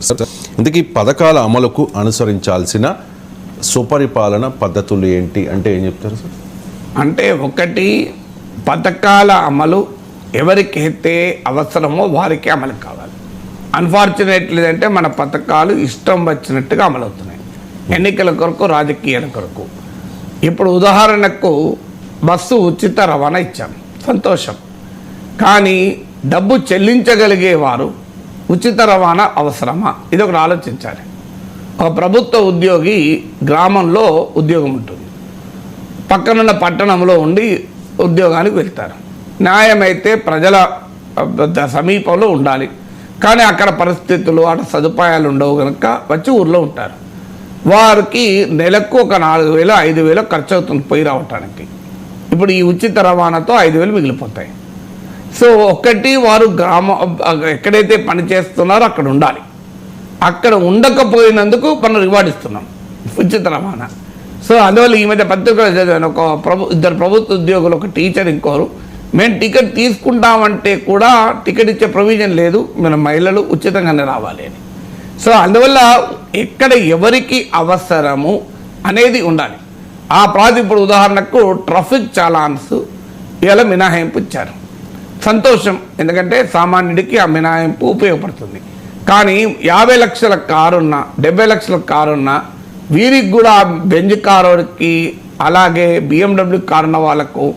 Sir ఇందుకీ పథకాల అమలుకు అనుసరించాల్సిన సుపరిపాలన పద్ధతులు ఏంటి? అంటే ఏం చెప్తారు సార్? అంటే ఒకటి పథకాల అమలు ఎవరికైతే అవసరమో వారికి అమలు కావాలి. అన్ఫార్చునేట్లీ అంటే మన పథకాలు ఇష్టం వచ్చినట్టుగా అమలవుతున్నాయి. ఎన్నికల కొరకు రాజకీయాల కొరకు. ఇప్పుడు ఉదాహరణకు బస్సు ఉచిత రవాణా ఇచ్చాం. సంతోషం. కానీ డబ్బు చెల్లించగలిగేవారు ఉచిత రవాణా అవసరమా? ఇది ఒకటి ఆలోచించాలి. ఒక ప్రభుత్వ ఉద్యోగి గ్రామంలో ఉద్యోగం ఉంటుంది. పక్కనున్న పట్టణంలో ఉండి ఉద్యోగానికి వెళ్తారు. న్యాయమైతే ప్రజల సమీపంలో ఉండాలి. కానీ అక్కడ పరిస్థితులు అక్కడ సదుపాయాలు ఉండవు కనుక వచ్చి ఊర్లో ఉంటారు. వారికి నెలకు ఒక నాలుగు వేలు ఐదు వేలు ఖర్చు అవుతుంది పోయి రావటానికి. ఇప్పుడు ఈ ఉచిత రవాణాతో ఐదు వేలు మిగిలిపోతాయి. సో ఒకటి వారు గ్రామ ఎక్కడైతే పని చేస్తున్నారో అక్కడ ఉండాలి. అక్కడ ఉండకపోయినందుకు మనం రివార్డ్ ఇస్తున్నాం. ఉచిత రవాణా. సో అందువల్ల ఈ మధ్య పత్రికలు చదివాను ఒక ప్రభు ఇద్దరు ప్రభుత్వ ఉద్యోగులు ఒక టీచర్ ఇంకోరు. మేము టికెట్ తీసుకుంటామంటే కూడా టికెట్ ఇచ్చే ప్రొవిజన్ లేదు మన మహిళలు ఉచితంగానే రావాలి అని. సో అందువల్ల ఎక్కడ ఎవరికి అవసరము అనేది ఉండాలి. ఆ ప్రాతి ఇప్పుడు ఉదాహరణకు ట్రాఫిక్ చాలాన్స్ ఇలా మినహాయింపు ఇచ్చారు. సంతోషం. ఎందుకంటే సామాన్యుడికి ఆ మినాయింపు ఉపయోగపడుతుంది. కానీ యాభై లక్షల కారున్న డెబ్బై లక్షల కారున్న వీరికి కూడా బెంజ్ కారుకి అలాగే బిఎండబ్ల్యూ కారున్న వాళ్ళకు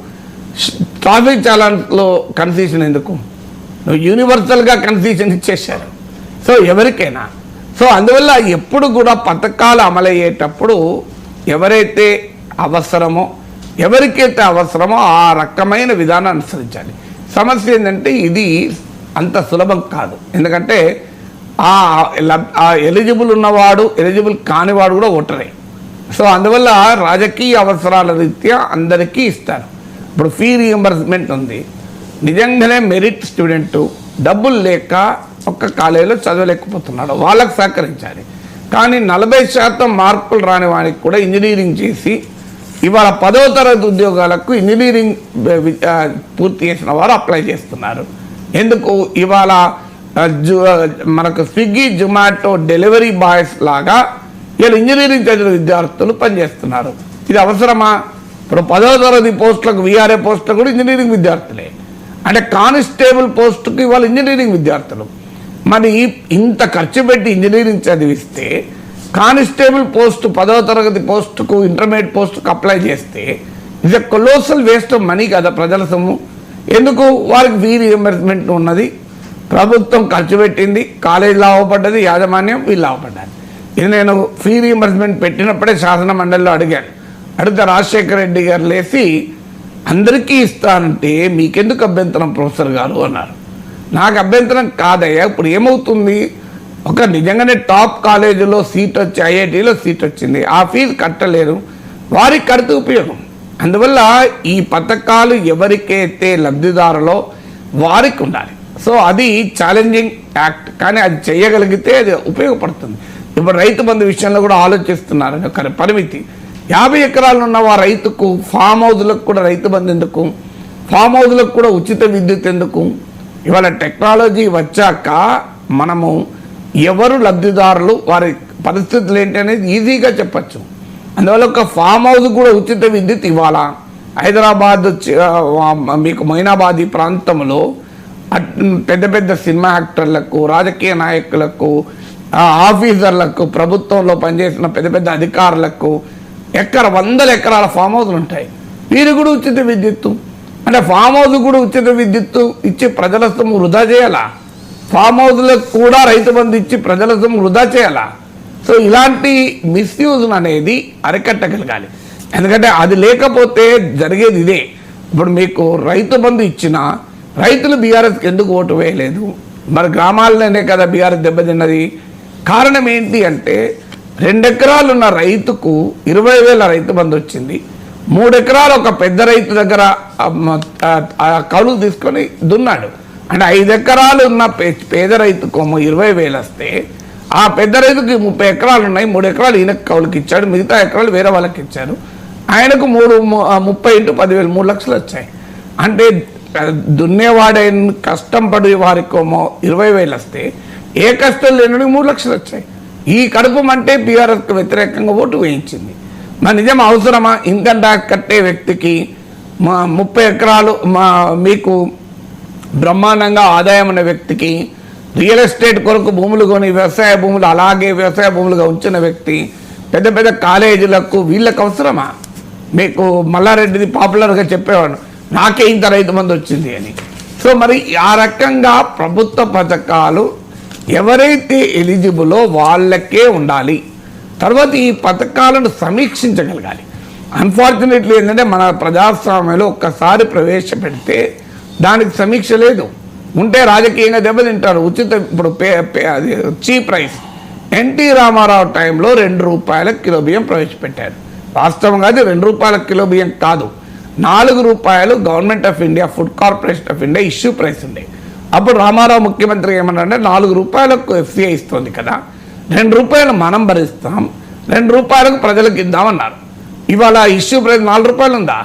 ట్రాఫిక్ చాలన్స్లో కన్సెషన్ ఎందుకు? నువ్వు యూనివర్సల్గా కన్సెషన్ ఇచ్చేశారు. సో ఎవరికైనా. సో అందువల్ల ఎప్పుడు కూడా పథకాలు అమలయ్యేటప్పుడు ఎవరైతే అవసరమో ఎవరికైతే అవసరమో ఆ రకమైన విధానం అనుసరించాలి. సమస్య ఏంటంటే ఇది అంత సులభం కాదు. ఎందుకంటే ఆ లబ్- ఆ ఎలిజిబుల్ ఉన్నవాడు ఎలిజిబుల్ కానివాడు కూడా ఓటరే. సో అందువల్ల రాజకీయ అవసరాల రీత్యా అందరికీ ఇస్తారు. ఇప్పుడు ఫీ రియంబర్స్మెంట్ ఉంది. నిజంగానే మెరిట్ స్టూడెంట్ డబ్బులు లేక ఒక్క కాలేజీలో చదవలేకపోతున్నాడు. వాళ్ళకు సహకరించాలి. కానీ నలభై శాతం మార్కులు రాని వానికి కూడా ఇంజనీరింగ్ చేసి ఇవాళ పదో తరగతి ఉద్యోగాలకు ఇంజనీరింగ్ పూర్తి చేసిన వారు అప్లై చేస్తున్నారు. ఎందుకు? ఇవాళ జు- మనకు స్విగ్గీ జొమాటో డెలివరీ బాయ్స్ లాగా వీళ్ళు ఇంజనీరింగ్ చదివిన విద్యార్థులు పనిచేస్తున్నారు. ఇది అవసరమా? ఇప్పుడు పదో తరగతి పోస్టులకు విఆర్ఏ పోస్టులకు కూడా ఇంజనీరింగ్ విద్యార్థులే. అంటే కానిస్టేబుల్ పోస్టుకి ఇవాళ ఇంజనీరింగ్ విద్యార్థులు. మరి ఇంత ఖర్చు పెట్టి ఇంజనీరింగ్ చదివిస్తే కానిస్టేబుల్ పోస్ట్ పదవ తరగతి పోస్టుకు ఇంటర్మీడియట్ పోస్టుకు అప్లై చేస్తే ఇది కొలోసల్ వేస్ట్ ఆఫ్ మనీ కదా ప్రజల సొమ్ము. ఎందుకు? వారికి ఫీ రియంబర్స్మెంట్ ఉన్నది. ప్రభుత్వం ఖర్చు పెట్టింది. కాలేజ్ లాభపడ్డది యాజమాన్యం వీళ్ళు లాభపడ్డారు ఇది నేను ఫీ రియంబర్స్మెంట్ పెట్టినప్పుడే శాసన మండలిలో అడిగాను. అడిగితే రాజశేఖర రెడ్డి గారు లేచి అందరికీ ఇస్తానంటే మీకెందుకు అభ్యంతరం ప్రొఫెసర్ గారు? అన్నారు. నాకు అభ్యంతరం కాదయ్యా ఇప్పుడు ఏమవుతుంది? ఒక నిజంగానే టాప్ కాలేజీలో సీట్ వచ్చి ఐఐటిలో సీట్ వచ్చింది. ఆ ఫీజు కట్టలేరు. వారికి కడితే ఉపయోగం. అందువల్ల ఈ పథకాలు ఎవరికైతే లబ్ధిదారులో వారికి ఉండాలి. సో అది ఛాలెంజింగ్ యాక్ట్ కానీ అది చేయగలిగితే అది ఉపయోగపడుతుంది. ఇప్పుడు రైతు బంధు విషయంలో కూడా ఆలోచిస్తున్నారు ఒక పరిమితి. యాభై ఎకరాలు ఉన్న ఆ రైతుకు ఫామ్ హౌస్లకు కూడా రైతు బంధు ఎందుకు? ఫామ్ హౌస్లకు కూడా ఉచిత విద్యుత్ ఎందుకు? ఇవాళ టెక్నాలజీ వచ్చాక మనము ఎవరు లబ్ధిదారులు వారి పరిస్థితులు ఏంటి అనేది ఈజీగా చెప్పచ్చు. అందువల్ల ఒక ఫామ్ హౌస్ కూడా ఉచిత విద్యుత్ ఇవ్వాలా? హైదరాబాద్ మీకు మైనాబాద్ ఈ ప్రాంతంలో పెద్ద పెద్ద సినిమా యాక్టర్లకు రాజకీయ నాయకులకు ఆఫీసర్లకు ప్రభుత్వంలో పనిచేసిన పెద్ద పెద్ద అధికారులకు ఎకర వందల ఎకరాల ఫామ్ హౌస్లు ఉంటాయి. వీరు కూడా ఉచిత విద్యుత్తు. అంటే ఫామ్ హౌస్ కూడా ఉచిత విద్యుత్తు ఇచ్చి ప్రజల సొమ్ము వృధా చేయాలా? ఫామ్ హౌస్లకు కూడా రైతు బంధు ఇచ్చి ప్రజల సొమ్ము వృధా చేయాలా? సో ఇలాంటి మిస్యూజ్ అనేది అరికట్టగలగాలి. ఎందుకంటే అది లేకపోతే జరిగేది ఇదే. ఇప్పుడు మీకు రైతు బంధు ఇచ్చిన రైతులు బీఆర్ఎస్కి ఎందుకు ఓటు వేయలేదు? మరి గ్రామాల్లోనే కదా బీఆర్ఎస్ దెబ్బతిన్నది. కారణం ఏంటి అంటే రెండు రైతుకు ఇరవై వేల రైతు బంధు వచ్చింది. మూడెకరాలు ఒక పెద్ద రైతు దగ్గర ఆ, కౌలు తీసుకొని దున్నాడు. అంటే ఐదు ఎకరాలు ఉన్న పే- పేద రైతుకోమో ఇరవై వేలు వస్తే ఆ పెద్ద రైతుకి ముప్పై ఎకరాలు ఉన్నాయి మూడు ఎకరాలు ఈయనకు కౌలుకి ఇచ్చాడు మిగతా ఎకరాలు వేరే వాళ్ళకి ఇచ్చారు ఆయనకు మూడు ముప్పై ఇంటూ పదివేలు మూడు లక్షలు వచ్చాయి. అంటే ఆ, దున్నేవాడే కష్టం పడి వారికోమో ఇరవై వేలు వస్తే ఏ కష్టం లేని మూడు లక్షలు వచ్చాయి. ఈ కడుపు అంటే బీఆర్ఎస్కి వ్యతిరేకంగా ఓటు వేయించింది. మా నిజం అవసరమా? ఇన్కమ్ ట్యాక్స్ కట్టే వ్యక్తికి మా ముప్పై ఎకరాలు మా మీకు బ్రహ్మాండంగా ఆదాయం ఉన్న వ్యక్తికి రియల్ ఎస్టేట్ కొరకు భూములు కొని వ్యవసాయ భూములు అలాగే వ్యవసాయ భూములుగా ఉంచిన వ్యక్తి పెద్ద పెద్ద కాలేజీలకు వీళ్ళకి అవసరమా? మీకు మల్లారెడ్డిది పాపులర్గా చెప్పేవాడు నాకే ఇంత రైతు మంది వచ్చింది అని. సో మరి ఆ రకంగా ప్రభుత్వ పథకాలు ఎవరైతే ఎలిజిబులో వాళ్ళకే ఉండాలి తర్వాత ఈ పథకాలను సమీక్షించగలగాలి. అన్ఫార్చునేట్లీ ఏంటంటే మన ప్రజాస్వామ్యంలో ఒక్కసారి ప్రవేశపెడితే దానికి సమీక్ష లేదు. ఉంటే రాజకీయంగా దెబ్బతింటారు. ఉచిత ఇప్పుడు పే పే అది చీప్ ప్రైస్. ఎన్టీ రామారావు టైంలో రెండు రూపాయల కిలో బియ్యం ప్రవేశపెట్టారు. వాస్తవంగా అది రెండు రూపాయల కిలో బియ్యం కాదు. నాలుగు రూపాయలు government of India food corporation of India issue price ఉండే అప్పుడు రామారావు ముఖ్యమంత్రి ఏమన్నారంటే నాలుగు రూపాయలకు ఎఫ్సీఐ ఇస్తుంది కదా. రెండు రూపాయలు మనం భరిస్తాం. రెండు రూపాయలకు ప్రజలకు ఇద్దామన్నారు ఇవాళ ఇష్యూ ప్రైస్ నాలుగు రూపాయలు ఉందా?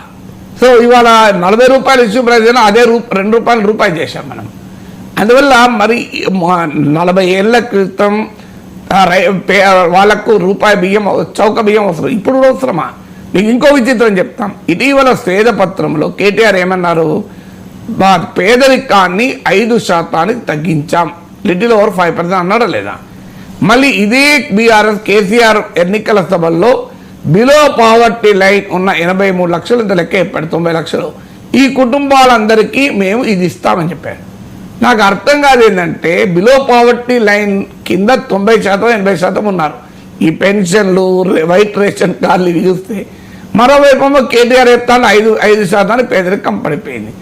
సో ఇవాళ నలభై రూపాయలు ఇష్యూ ప్రైస్ అయినా అదే రూ రెండు రూపాయలు రూపాయి చేశాం మనం. అందువల్ల మరి మా- నలభై ఏళ్ళ క్రితం రై- పే- వాళ్ళకు రూపాయి బియ్యం చౌక బియ్యం అవసరం. ఇప్పుడు కూడా అవసరమా? మీకు ఇంకో విచిత్రం చెప్తాం. ఇటీవల స్వేదపత్రంలో కేటీఆర్ ఏమన్నారు? పేదరికాన్ని ఐదు శాతానికి తగ్గించాం. లిటిల్ ఓవర్ ఫైవ్ పర్సెంట్ అన్నాడా లేదా? మళ్ళీ ఇదే బీఆర్ఎస్ కేసీఆర్ ఎన్నికల సభల్లో బిలో పావర్టీ లైన్ ఉన్న ఎనభై మూడు లక్షలు ఇంత లెక్క చెప్పాడు తొంభై లక్షలు. ఈ కుటుంబాలందరికీ మేము ఇది ఇస్తామని చెప్పారు నాకు అర్థం కాదు ఏంటంటే బిలో పావర్టీ లైన్ కింద తొంభై శాతం ఎనభై శాతం ఉన్నారు. ఈ పెన్షన్లు వైట్ రేషన్ కార్డులు ఇవి చూస్తే మరోవైపు కేటీఆర్ చెప్తాను ఐదు ఐదు శాతానికి పేదరికం పడిపోయింది.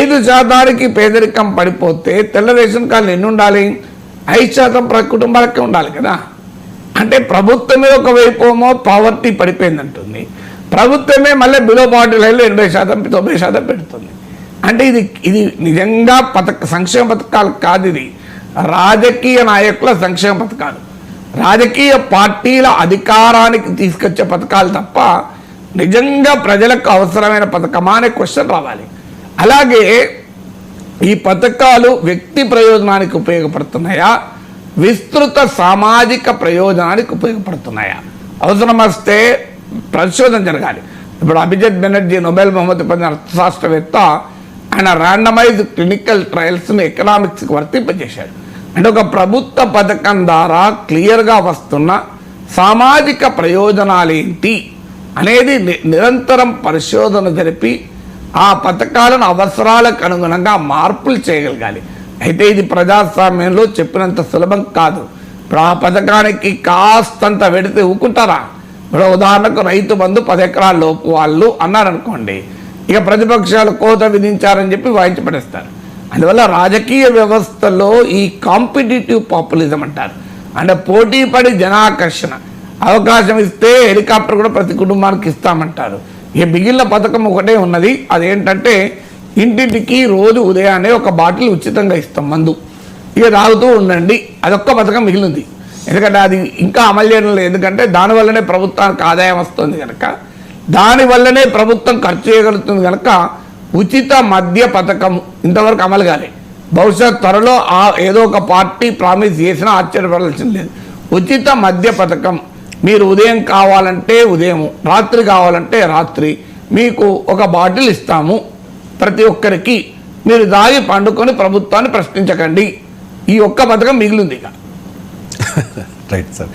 ఐదు శాతానికి పేదరికం పడిపోతే తెల్ల రేషన్ కార్డులు ఎన్ని ఉండాలి? ఐదు శాతం ప్ర కుటుంబాలకే ఉండాలి కదా. అంటే ప్రభుత్వమే ఒకవైపు ఏమో పావర్టీ పడిపోయింది అంటుంది ప్రభుత్వమే మళ్ళీ బిలో పావర్టీ లైన్లో ఎనభై శాతం తొంభై శాతం పెడుతుంది. అంటే ఇది ఇది నిజంగా పథక సంక్షేమ పథకాలు కాదు ఇది. రాజకీయ నాయకుల సంక్షేమ పథకాలు. రాజకీయ పార్టీల అధికారానికి తీసుకొచ్చే పథకాలు తప్ప నిజంగా ప్రజలకు అవసరమైన పథకమా అనే క్వశ్చన్ రావాలి. అలాగే ఈ పథకాలు వ్యక్తి ప్రయోజనానికి ఉపయోగపడుతున్నాయా? విస్తృత సామాజిక ప్రయోజనానికి ఉపయోగపడుతున్నాయా? అవసరం వస్తే పరిశోధన జరగాలి. ఇప్పుడు అభిజిత్ బెనర్జీ నొబెల్ బహుమతి పొందిన అర్థశాస్త్రవేత్త ఆయన ర్యాండమైజ్ క్లినికల్ ట్రయల్స్ని ఎకనామిక్స్కి వర్తింపజేశాడు. అంటే ఒక ప్రభుత్వ పథకం ద్వారా క్లియర్గా వస్తున్న సామాజిక ప్రయోజనాలు ఏంటి అనేది నిరంతరం పరిశోధన జరిపి ఆ పథకాలను అవసరాలకు అనుగుణంగా మార్పులు చేయగలగాలి. అయితే ఇది ప్రజాస్వామ్యంలో చెప్పినంత సులభం కాదు. ఆ పథకానికి కాస్తంత పెడితే ఊకుంటారా? ఇప్పుడు ఉదాహరణకు రైతు బంధు పది ఎకరాల లోపు వాళ్ళు అన్నారనుకోండి ఇక ప్రతిపక్షాలు కోత విధించారని చెప్పి వాయించి పడేస్తారు అందువల్ల రాజకీయ వ్యవస్థలో ఈ కాంపిటేటివ్ పాపులిజం అంటారు. అంటే పోటీ పడి జనాకర్షణ. అవకాశం ఇస్తే హెలికాప్టర్ కూడా ప్రతి కుటుంబానికి ఇస్తామంటారు. ఇక మిగిలిన పథకం ఒకటే ఉన్నది. అదేంటంటే ఇంటింటికి రోజు ఉదయాన్నే ఒక బాటిల్ ఉచితంగా ఇస్తాం మందు. ఇక తాగుతూ ఉండండి. అదొక్క పథకం మిగిలింది. ఎందుకంటే అది ఇంకా అమలు చేయడం లేదు. ఎందుకంటే దానివల్లనే ప్రభుత్వానికి ఆదాయం వస్తుంది కనుక దానివల్లనే ప్రభుత్వం ఖర్చు చేయగలుగుతుంది కనుక ఉచిత మద్య పథకం ఇంతవరకు అమలు కాలే. బహుశా త్వరలో ఆ ఏదో ఒక పార్టీ ప్రామిస్ చేసినా ఆశ్చర్యపడాల్సింది లేదు. ఉచిత మద్య పథకం మీరు ఉదయం కావాలంటే ఉదయం రాత్రి కావాలంటే రాత్రి మీకు ఒక బాటిల్ ఇస్తాము. ప్రతి ఒక్కరికి మీరు దాగి పండుకొని ప్రభుత్వాన్ని ప్రశ్నించకండి. ఈ ఒక్క పథకం మిగిలింది ఇక. Right sir.